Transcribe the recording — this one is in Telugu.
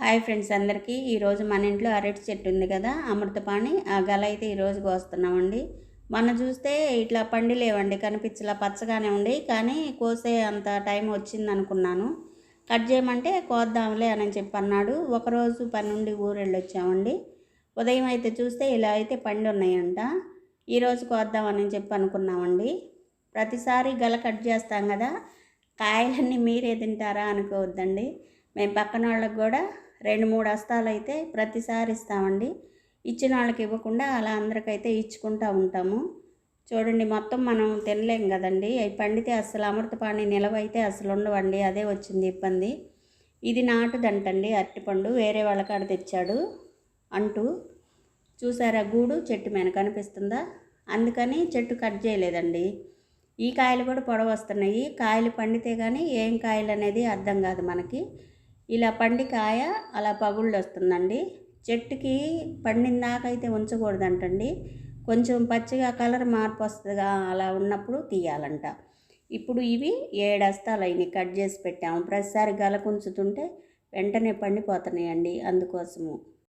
హాయ్ ఫ్రెండ్స్ అందరికీ. ఈరోజు మన ఇంట్లో అరటి చెట్టు ఉంది కదా అమృతపాణి. ఆ గల అయితే ఈరోజు కోస్తున్నామండి. మొన్న చూస్తే ఇట్లా పండిలేవండి కనిపించలా పచ్చగానే ఉండి. కానీ కోసే అంత టైం వచ్చింది అనుకున్నాను. కట్ చేయమంటే కోద్దాంలే అని చెప్పి అన్నాడు ఒకరోజు పని నుండి ఊరెళ్ళి వచ్చామండి ఉదయం అయితే చూస్తే ఇలా అయితే పండి ఉన్నాయంట. ఈరోజు కోద్దామని చెప్పి అనుకున్నామండి. ప్రతిసారి గల కట్ చేస్తాం కదా కాయలన్నీ మీరే తింటారా అనుకోవద్దండి. మేము పక్కన వాళ్ళకి కూడా రెండు మూడు హస్తాలు అయితే ప్రతిసారి ఇస్తామండి. ఇచ్చిన వాళ్ళకి ఇవ్వకుండా అలా అందరికైతే ఇచ్చుకుంటూ ఉంటాము. చూడండి మొత్తం మనం తినలేం కదండి. అవి పండితే అసలు అమృతపాణి నిలవైతే అసలు ఉండవండి. అదే వచ్చింది ఇబ్బంది. ఇది నాటుదంటండి అరటిపండు. వేరే వాళ్ళ కాడ తెచ్చాడు అంటూ. చూసారా గూడు? చెట్టు మీద కనిపిస్తుందా? అందుకని చెట్టు కట్ చేయలేదండి. ఈ కాయలు కూడా పొడవు వస్తున్నాయి. కాయలు పండితే కానీ ఏం కాయలు అనేది అర్థం కాదు మనకి. ఇలా పండి కాయ అలా పగుళ్ళు వస్తుందండి చెట్టుకి పండిన దాకైతే ఉంచకూడదంటండి. కొంచెం పచ్చిగా కలర్ మార్పు వస్తుందిగా అలా ఉన్నప్పుడు తీయాలంట. ఇప్పుడు ఇవి ఏడస్తాలు అయినాయి కట్ చేసి పెట్టాము. ప్రతిసారి గల కుంచుతుంటే వెంటనే పండిపోతున్నాయండి అందుకోసము.